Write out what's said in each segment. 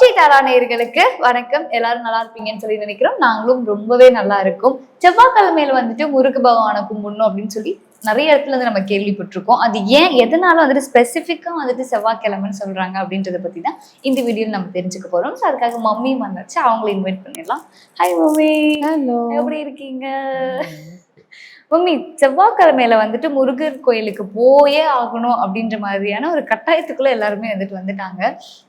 தாரா நேயர்களுக்கு வணக்கம். எல்லாரும் நல்லா இருப்பீங்கன்னு சொல்லி நினைக்கிறோம். நாங்களும் ரொம்பவே நல்லா இருக்கோம். செவ்வாய்க்கிழமையில வந்துட்டு முருக பகவானை கும்பிடணும் அப்படின்னு சொல்லி நிறைய இடத்துல இருந்து நம்ம கேள்விப்பட்டிருக்கோம். அது ஏன் எதனால வந்துட்டு ஸ்பெசிஃபிக்கா வந்துட்டு செவ்வாய்க்கிழமைன்னு சொல்றாங்க அப்படின்றத பத்தி தான் இந்த வீடியோல நம்ம தெரிஞ்சுக்க போறோம். ஸோ அதுக்காக மம்மி வந்தாச்சு. அவங்கள இன்வைட் பண்ணிடலாம். Hi mummy. ஹலோ எப்படி இருக்கீங்க? மம்மி செவ்வாய்க்கிழமையில வந்துட்டு முருகர் கோயிலுக்கு போயே ஆகணும் அப்படின்ற மாதிரியான ஒரு கட்டாயத்துக்குள்ள எல்லாருமே வந்துட்டு வந்துட்டாங்க.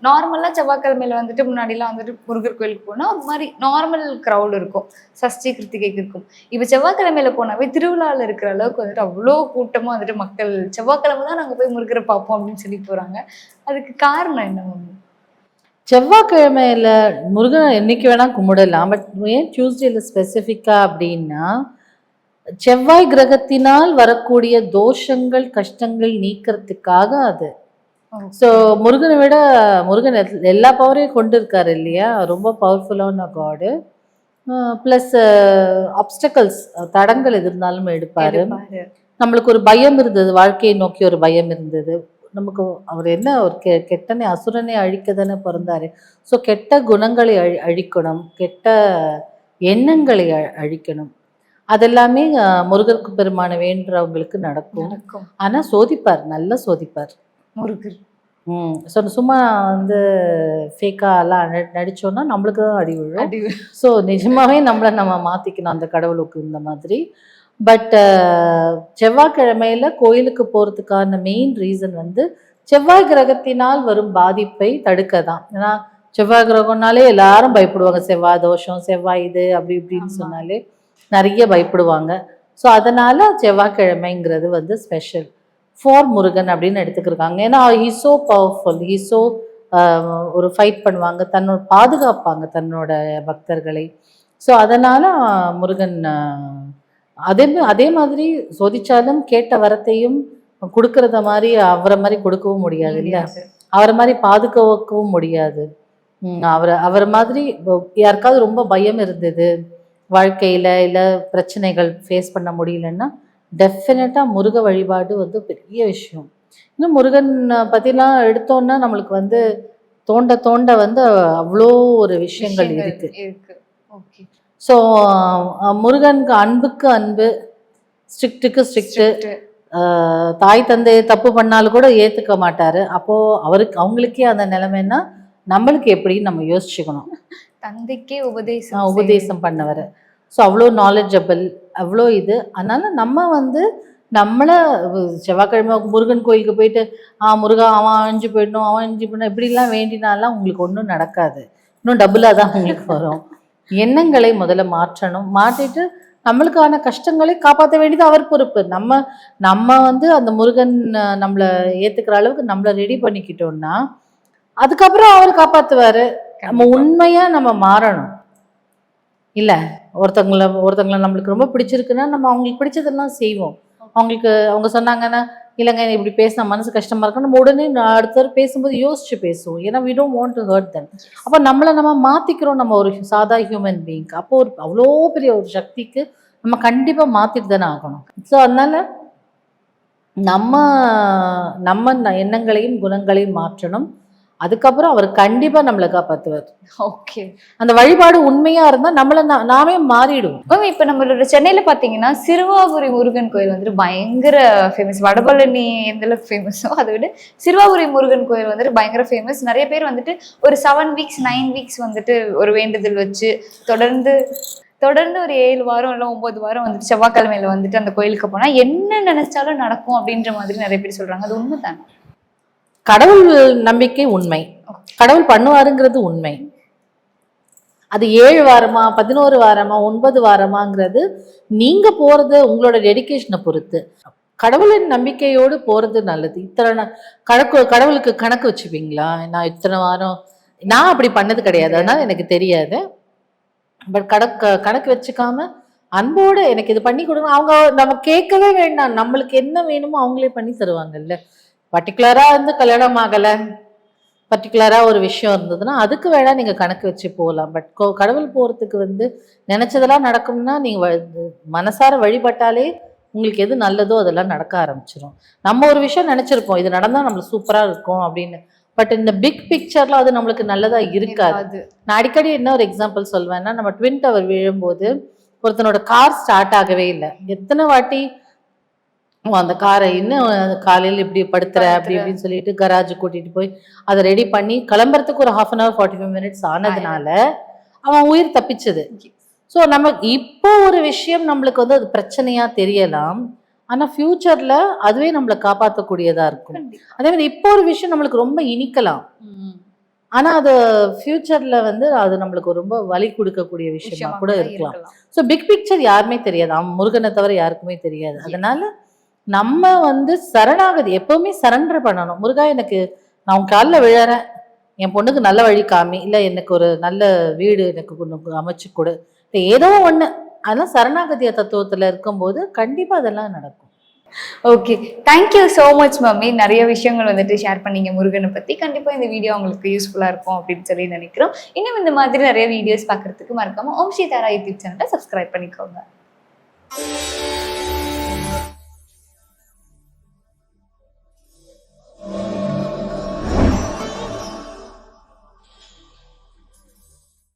நார்மலா செவ்வாய்க்கிழமையில வந்துட்டு முன்னாடிலாம் வந்துட்டு முருகர் கோயிலுக்கு போனா ஒரு மாதிரி நார்மல் க்ரௌட் இருக்கும். சஷ்டி கிருத்திகைக்கு இருக்கும். இப்ப செவ்வாய்க்கிழமையில போனாவே திருவிழாவில் இருக்கிற அளவுக்கு வந்துட்டு அவ்வளோ கூட்டமா வந்துட்டு மக்கள் செவ்வாய்க்கிழமை தான் நாங்க போய் முருகரை பார்ப்போம் அப்படின்னு சொல்லி போறாங்க. அதுக்கு காரணம் என்ன மம்மி செவ்வாய்க்கிழமையில முருகனை என்னைக்கு வேணா கும்பிடலாம். பட் ஏன் டியூஸ்டேல ஸ்பெசிஃபிக்கா அப்படின்னா செவ்வாய் கிரகத்தினால் வரக்கூடிய தோஷங்கள் கஷ்டங்கள் நீக்கிறதுக்காக அது. ஸோ முருகனை விட முருகன் எல்- எல்லா பவரையும் கொண்டு இருக்காரு இல்லையா? ரொம்ப பவர்ஃபுல்லான காடு ப்ளஸ் அப்டக்கல்ஸ் தடங்கள் எது இருந்தாலும் எடுப்பாரு. நம்மளுக்கு ஒரு பயம் இருந்தது. வாழ்க்கையை நோக்கி ஒரு பயம் இருந்தது. நமக்கு அவர் என்ன ஒரு கெ கெட்டனை அசுரனை அழிக்க தானே பிறந்தாரு. ஸோ கெட்ட குணங்களை அழி அழிக்கணும். கெட்ட எண்ணங்களை அழிக்கணும். அதெல்லாமே முருகருக்கு பெருமான வேண்டுறவங்களுக்கு நடக்கும். நடக்கும். ஆனா சோதிப்பார் நல்லா சோதிப்பார். முருகர். ம் ஸோ சும்மா வந்து ஃபேக்காக எல்லாம் ந- நடிச்சோம்னா நம்மளுக்கு தான் அடி விழும். அடி ஸோ நிஜமாவே நம்மளை நம்ம மாற்றிக்கணும் அந்த கடவுளுக்கு இந்த மாதிரி. பட் செவ்வாய்க்கிழமையில கோயிலுக்கு போகிறதுக்கான மெயின் ரீசன் வந்து செவ்வாய் கிரகத்தினால் வரும் பாதிப்பை தடுக்க தான் ஏன்னா செவ்வாய் கிரகம்னாலே எல்லாரும் பயப்படுவாங்க. செவ்வாய் தோஷம் செவ்வாய் இது அப்படி இப்படின்னு. சொன்னாலே. நிறைய பயப்படுவாங்க. ஸோ அதனால செவ்வாய்க்கிழமைங்கிறது வந்து ஸ்பெஷல் ஃபார் முருகன் அப்படின்னு எடுத்துக்கிருக்காங்க. ஏன்னா ஹீசோ பவர்ஃபுல் ஹீசோ ஒரு ஃபைட் பண்ணுவாங்க. தன்னோட பாதுகாப்பாங்க தன்னோட பக்தர்களை. ஸோ அதனால முருகன் அதே அதே மாதிரி சோதிச்சாலும் கேட்ட வரத்தையும் கொடுக்கறத மாதிரி அவரை மாதிரி கொடுக்கவும் முடியாது இல்ல முடியாது. அவரை மாதிரி பாதுகாக்கவும் முடியாது. அவரை அவர் மாதிரி யாருக்காவது ரொம்ப பயம் இருந்தது. வாழ்க்கையில இல்ல பிரச்சனைகள் ஃபேஸ் பண்ண முடியலன்னா டெஃபினட்டா முருக வழிபாடு வந்து பெரிய விஷயம். இன்னும் முருகன் பத்திலாம் எடுத்தோம்னா நம்மளுக்கு வந்து தோண்ட தோண்ட வந்து அவ்வளோ ஒரு விஷயங்கள் இருக்கு. ஸோ முருகனுக்கு அன்புக்கு அன்பு ஸ்ட்ரிக்ட்டுக்கு ஸ்ட்ரிக்ட்டு தாய் தந்தை தப்பு பண்ணாலும் கூட ஏத்துக்க மாட்டாரு. அப்போ அவருக்கு அவங்களுக்கே அந்த நிலைமைன்னா நம்மளுக்கு எப்படின்னு நம்ம யோசிச்சுக்கணும். தந்தைக்கே உபதேசம் உபதேசம் பண்ணவர். ஸோ அவ்வளோ நாலேஜபிள் அவ்வளோ இது. அதனால நம்ம வந்து நம்மளை செவ்வாய்க்கிழமை முருகன் கோயிலுக்கு போயிட்டு ஆ முருகா அவன் அழிஞ்சு போயிடணும் அவன் அழிஞ்சு போயிடணும் இப்படிலாம் வேண்டினாலாம் உங்களுக்கு ஒன்றும் நடக்காது. இன்னும் டபுளாக தான் உங்களுக்கு வரும். எண்ணங்களை முதல்ல மாற்றணும். மாற்றிட்டு நம்மளுக்கான கஷ்டங்களை காப்பாற்ற வேண்டியது அவர் பொறுப்பு. நம்ம நம்ம வந்து அந்த முருகன் நம்மளை ஏற்றுக்கிற அளவுக்கு நம்மளை ரெடி பண்ணிக்கிட்டோம்னா அதுக்கப்புறம் அவர் காப்பாற்றுவார் நம்ம உண்மையா நம்ம மாறணும். இல்ல ஒருத்தவங்கள ஒருத்தவங்கள நம்மளுக்கு ரொம்ப பிடிச்சிருக்குன்னா நம்ம அவங்களுக்கு பிடிச்சதெல்லாம் செய்வோம். அவங்களுக்கு அவங்க சொன்னாங்கன்னா இல்லைங்க இப்படி பேசினா மனசு கஷ்டமா இருக்கும் நம்ம உடனே நான் அடுத்த தடவை பேசும்போது யோசிச்சு பேசுவோம். ஏன்னா we don't want to hurt them. அப்போ நம்மளை நம்ம மாத்திக்கிறோம் நம்ம ஒரு சாதா ஹியூமன் பீயிங் அப்போ ஒரு அவ்வளோ பெரிய ஒரு சக்திக்கு நம்ம கண்டிப்பா மாத்திட்டு தானே ஆகணும். ஸோ அதனால நம்ம நம்ம எண்ணங்களையும் குணங்களையும் மாற்றணும். அதுக்கப்புறம் அவர் கண்டிப்பா நம்மளை காப்பாத்துவார். ஓகே அந்த வழிபாடு உண்மையா இருந்தா நம்மள நாமே மாறிடுவோம். மேம் இப்ப நம்மளோட சென்னையில பாத்தீங்கன்னா சிறுவாபுரி முருகன் கோயில் வந்துட்டு பயங்கர ஃபேமஸ் வடபழனி எந்த ஃபேமஸோ அதை விட சிறுவாபுரி முருகன் கோயில் வந்துட்டு பயங்கர ஃபேமஸ் நிறைய பேர் வந்துட்டு ஒரு செவன் வீக்ஸ் நைன் வீக்ஸ் வந்துட்டு ஒரு வேண்டுதல் வச்சு தொடர்ந்து தொடர்ந்து ஒரு ஏழு வாரம் இல்லை ஒன்பது வாரம் வந்துட்டு செவ்வாய்க்கிழமையில வந்துட்டு அந்த கோயிலுக்கு போனா என்ன நினைச்சாலும் நடக்கும் அப்படின்ற மாதிரி நிறைய பேர் சொல்றாங்க. அது உண்மைதானே? கடவுள் நம்பிக்கை உண்மை. கடவுள் பண்ணுவாருங்கிறது உண்மை. அது ஏழு வாரமா பதினோரு வாரமா ஒன்பது வாரமாங்கிறது நீங்க போறது உங்களோட டெடிகேஷனை பொறுத்து. கடவுளின் நம்பிக்கையோடு போறது நல்லது. இத்தனை நா- கணக்கு கடவுளுக்கு கணக்கு வச்சுப்பீங்களா? நான் இத்தனை வாரம் நான் அப்படி பண்ணது கிடையாது. அதனால எனக்கு தெரியாது. பட் கணக்கு கணக்கு வச்சுக்காம அன்போடு எனக்கு இது பண்ணி கொடுங்க. அவங்க நம்ம கேட்கவே வேண்டாம். நம்மளுக்கு என்ன வேணுமோ அவங்களே பண்ணி தருவாங்கல்ல. பர்டிகுலரா வந்து கல்யாணம் ஆகலை பர்டிகுலரா ஒரு விஷயம் இருந்ததுன்னா அதுக்கு வேணா நீங்க கணக்கு வச்சு போகலாம் பட் கடவுள் போறதுக்கு வந்து நினைச்சதெல்லாம் நடக்கும்னா நீங்க வ- மனசார வழிபட்டாலே உங்களுக்கு எது நல்லதோ அதெல்லாம் நடக்க ஆரம்பிச்சிடும் நம்ம ஒரு விஷயம் நினைச்சிருப்போம் இது நடந்தா நம்மளுக்கு சூப்பரா இருக்கும் அப்படின்னு. பட் இந்த பிக் பிக்சர்ல அது நம்மளுக்கு நல்லதா இருக்காது. நான் அடிக்கடி என்ன ஒரு எக்ஸாம்பிள் சொல்வேன்னா நம்ம ட்வின் டவர் விழும்போது ஒருத்தனோட கார் ஸ்டார்ட் ஆகவே இல்லை. எத்தனை வாட்டி அந்த காரை இன்னும் காலையில் இப்படி படுத்துற அப்படி. இப்படின்னு சொல்லிட்டு கராஜ் கூட்டிட்டு போய் அதை ரெடி பண்ணி கிளம்புறதுக்கு ஒரு half an hour forty five minutes ஆனதுனால அவன் உயிர் தப்பிச்சது. ஸோ நமக்கு இப்போ ஒரு விஷயம் நம்மளுக்கு வந்து அது பிரச்சனையா தெரியலாம். ஆனா ஃபியூச்சர்ல அதுவே நம்மளை காப்பாற்றக்கூடியதா இருக்கும். அதே மாதிரி இப்போ ஒரு விஷயம் நம்மளுக்கு ரொம்ப இனிக்கலாம். ஆனா அது ஃபியூச்சர்ல வந்து அது நம்மளுக்கு ரொம்ப வலி கொடுக்கக்கூடிய விஷயமா கூட கூட இருக்கலாம். ஸோ பிக் பிக்சர் யாருமே தெரியாது. அவன் முருகனை தவிர யாருக்குமே தெரியாது. அதனால நம்ம வந்து சரணாகதி எப்பவுமே சரண்டர் பண்ணணும். முருகா எனக்கு நான் உன் காலில் விழறேன். என் பொண்ணுக்கு நல்ல வழி காமி. இல்லை எனக்கு ஒரு நல்ல வீடு எனக்கு ஒன்று அமைச்சு கொடு. இல்லை ஏதோ ஒன்று அதெல்லாம் சரணாகதிய தத்துவத்தில் இருக்கும்போது கண்டிப்பாக அதெல்லாம் நடக்கும். Okay thank you so much mummy. நிறைய விஷயங்கள் வந்துட்டு ஷேர் பண்ணீங்க முருகனை பற்றி கண்டிப்பாக இந்த வீடியோ உங்களுக்கு யூஸ்ஃபுல்லாக இருக்கும் அப்படின்னு சொல்லி நினைக்கிறோம். இன்னும் இந்த மாதிரி நிறைய வீடியோஸ் பார்க்குறதுக்கு மறக்காமல் ஓம் ஸ்ரீ தாரா யூடியூப் சேனலை சப்ஸ்கிரைப் பண்ணிக்கோங்க.